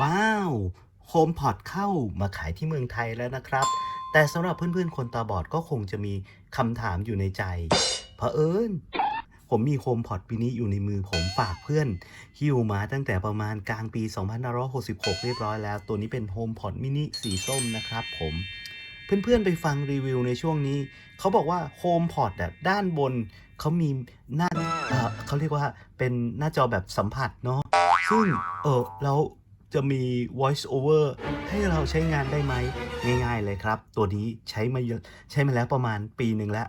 ว้าวโฮมพอดเข้ามาขายที่เมืองไทยแล้วนะครับ แต่สำหรับเพื่อนๆ คนตาบอดก็คงจะมีคำถามอยู่ในใจเผอิญผมมีโฮมพอดปีนี้อยู่ในมือผมฝากเพื่อนฮิวมาตั้งแต่ประมาณกลางปี 2566 เรียบร้อยแล้ว ตัวนี้เป็นโฮมพอดมินิสีส้มนะครับผมเพื่อนๆ ไปฟังรีวิวในช่วงนี้ เขาบอกว่าโฮมพอดอะด้านบนเขามีหน้าเเขาเรียกว่าเป็นหน้าจอแบบสัมผัสเนาะซึ่งเออเรา จะมี voice over ให้เราใช้งานได้ไหม ง่ายๆเลยครับ ตัวนี้ใช้มาเยอะใช้มาแล้วประมาณปีหนึ่งแล้ว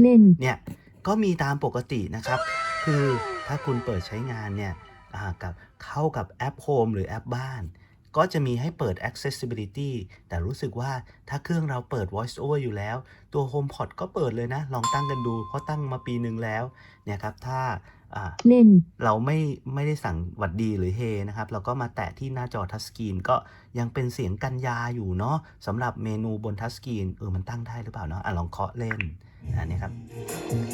เล่น เนี่ยก็มีตามปกตินะครับ คือถ้าคุณเปิดใช้งานเนี่ยอ่ากับเข้ากับแอป Home หรือแอปบ้าน ก็จะมีให้เปิด accessibility แต่รู้สึกว่าถ้าเครื่องเราเปิด voice over อยู่แล้ว ตัว HomePod ก็เปิดเลยนะ ลองตั้งกันดู เพราะตั้งมาปีหนึ่งแล้ว เนี่ยครับ ถ้าอ่าเล่นเราไม่ไม่ได้สั่งหวัดดีหรือเฮนะครับ เราก็มาแตะที่หน้าจอทัชสกรีนก็ยังเป็นเสียงกันยาอยู่เนาะสำหรับเมนูบนทัชสกรีนเออมันตั้งได้หรือเปล่าเนาะอะลองเคาะเล่นอันนี้ครับ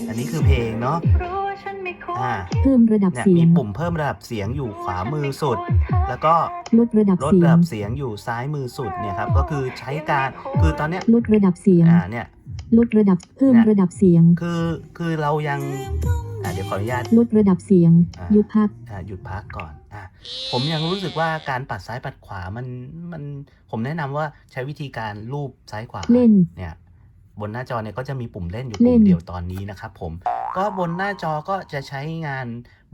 อันนี้คือเพลงเนาะ อ่าเพิ่มระดับเนี่ยเสียมีง ปุ่มเพิ่มระดับเสียงอยู่ขวามือสุด แล้วก็ลดระดับลดเสียระง ดับเสียงอยู่ซ้ายมือสุดเนี่ยครับก็คือใช้การคือตอนเนี้ยลดระดับเสียง อ่าเนี่ย ลดระดับ เพิ่มเนี่ย ระดับเสียง คือคือเรายังอ่าเดี๋ยวขออนุญาต ลดระดับเสียง อ่ายุบพัก อ่าหยุดพักก่อนอะผมยังรู้สึกว่าการปัดซ้ายปัดขวามันมันผมแนะนำว่าใช้วิธีการลูบซ้ายขวาเล่น เนี่ยบนหน้าจอเนี่ยก็จะมีปุ่มเล่นอยู่เล่ปุ่น มเดียวตอนนี้นะครับผม ก็บนหน้าจอก็จะใช้งาน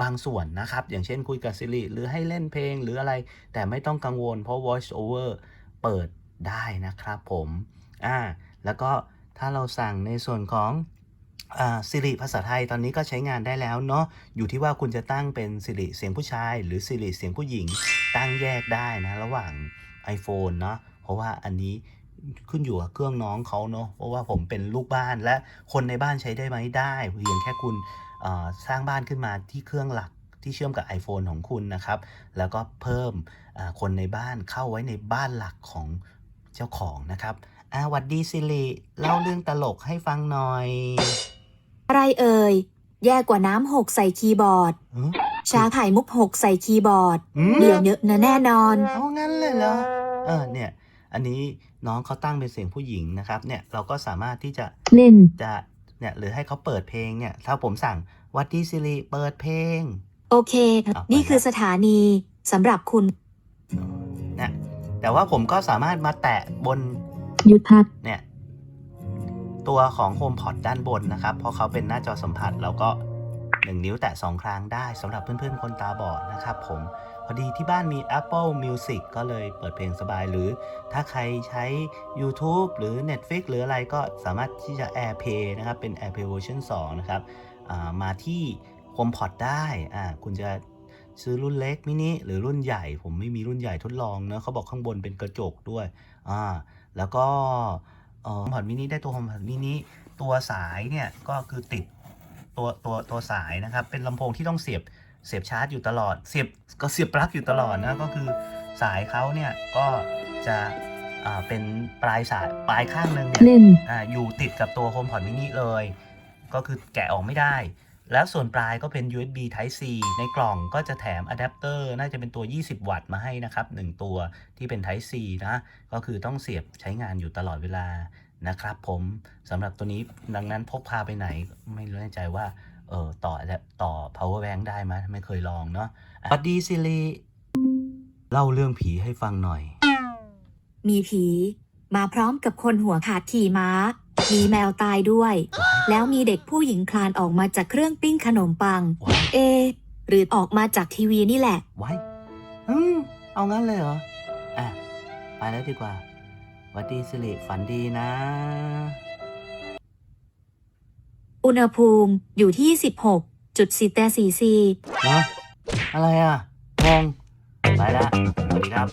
บางส่วนนะครับ อย่างเช่นคุยกับซิริหรือให้เล่นเพลงหรืออะไร แต่ไม่ต้องกังวลเพราะ voice over เปิดได้นะครับผมอ่าแล้วก็ถ้าเราสั่งในส่วนของอ่าสิริภาษาไทยตอนนี้ก็ใช้งานได้แล้วเนาะอยู่ที่ว่าคุณจะตั้งเป็นสิริเสียงผู้ชาย หรือสิริเสียงผู้หญิงตั้งแยกได้นะ ระหว่าง iPhone เนาะเพราะว่าอันนี้ ขึ้นอยู่กับเครื่องน้องเขาเนาะเพราะว่าผมเป็นลูกบ้านและคนในบ้านใช้ได้ไหมได้เพียงแค่คุณเอ่อสร้างบ้านขึ้นมาที่เครื่องหลักที่เชื่อมกับ iPhone ของคุณนะครับ แล้วก็เพิ่มอ่าคนในบ้านเข้าไว้ในบ้านหลักของเจ้าของนะครับอ่าหวัดดีสิริเล่าเรื่องตลกให้ฟังหน่อย อะไรเอ่ย แย่กว่าน้ำหกใส่คีย์บอร์ดหือชาไข่มุกหกใส่คีย์บอร์ดหืมเดี๋ยวเนอะนะแน่นอน เอางั้นเลยเหรอเออเนี่ย อันนี้ น้องเขาตั้งเป็นเสียงผู้หญิงนะครับ เนี่ยเราก็สามารถที่จะเล่นจะเนี่ยหรือให้เขาเปิดเพลงเนี่ย ถ้าผมสั่งวัดดีซิริเปิดเพลง โอเคเอาไปนี่คือสถานีสำหรับคุณนะแต่ว่าผมก็สามารถมาแตะบนหยุดพักเนี่ย ตัวของ HomePod ด้านบนนะครับ เพราะเขาเป็นหน้าจอสัมผัสเราก็ 1 นิ้วแตะ 2 ครั้งได้สำหรับเพื่อนๆ คนตาบอดนะครับผม พอดีที่บ้านมี Apple Music ก็เลยเปิดเพลงสบาย หรือถ้าใครใช้ YouTube หรือ Netflix หรืออะไรก็สามารถที่จะ AirPlay นะครับ เป็น AirPlay version 2 นะครับมาที่ HomePod ได้คุณจะซื้อรุ่นเล็กมินิหรือรุ่นใหญ่ ผมไม่มีรุ่นใหญ่ทดลองเนะเขาบอกข้างบนเป็นกระจกด้วยอ่าแล้วก็เอ่อ HomePod mini ได้ตัว HomePod mini ตัวสายเนี่ยก็คือติดตัวตัวตัวสายนะครับ เป็นลำโพงที่ต้องเสียบ เสียบชาร์จอยู่ตลอด เสียบก็เสียบปลั๊กอยู่ตลอดนะก็คือสายเขาเนี่ยก็จะอ่าเป็นปลายสายปลายข้างหนึ่งเนี่ยเล่นอ่าอยู่ติดกับตัว HomePod mini เลย ก็คือแกะออกไม่ได้ แล้วส่วนปลายก็เป็น USB Type C ในกล่องก็จะแถมอะแดปเตอร์น่าจะเป็นตัว 20 วัตต์มาให้นะครับ 1 ตัวที่เป็น Type C นะ ก็คือต้องเสียบใช้งานอยู่ตลอดเวลานะครับผมสำหรับตัวนี้ดังนั้นพกพาไปไหนไม่รู้แน่ใจว่า เออต่อต่อ power bank ได้ไหมไม่เคยลองเนาะสวัสดีซิริเล่าเรื่องผีให้ฟังหน่อย มีผี มาพร้อมกับคนหัวขาดขี่ม้า มีแมวตายด้วย แล้วมีเด็กผู้หญิงคลานออกมาจากเครื่องปิ้งขนมปัง ว้าย เอะหรือออกมาจากทีวีนี่แหละ ไว้อืมเอางั้นเลยเหรอ อะ ไปแล้วดีกว่าสวัสดีสิริฝันดีนะ อุณหภูมิอยู่ที่ 16.4แต่ซีซีฮะอะไรอะงงไปละสวัสดีครับ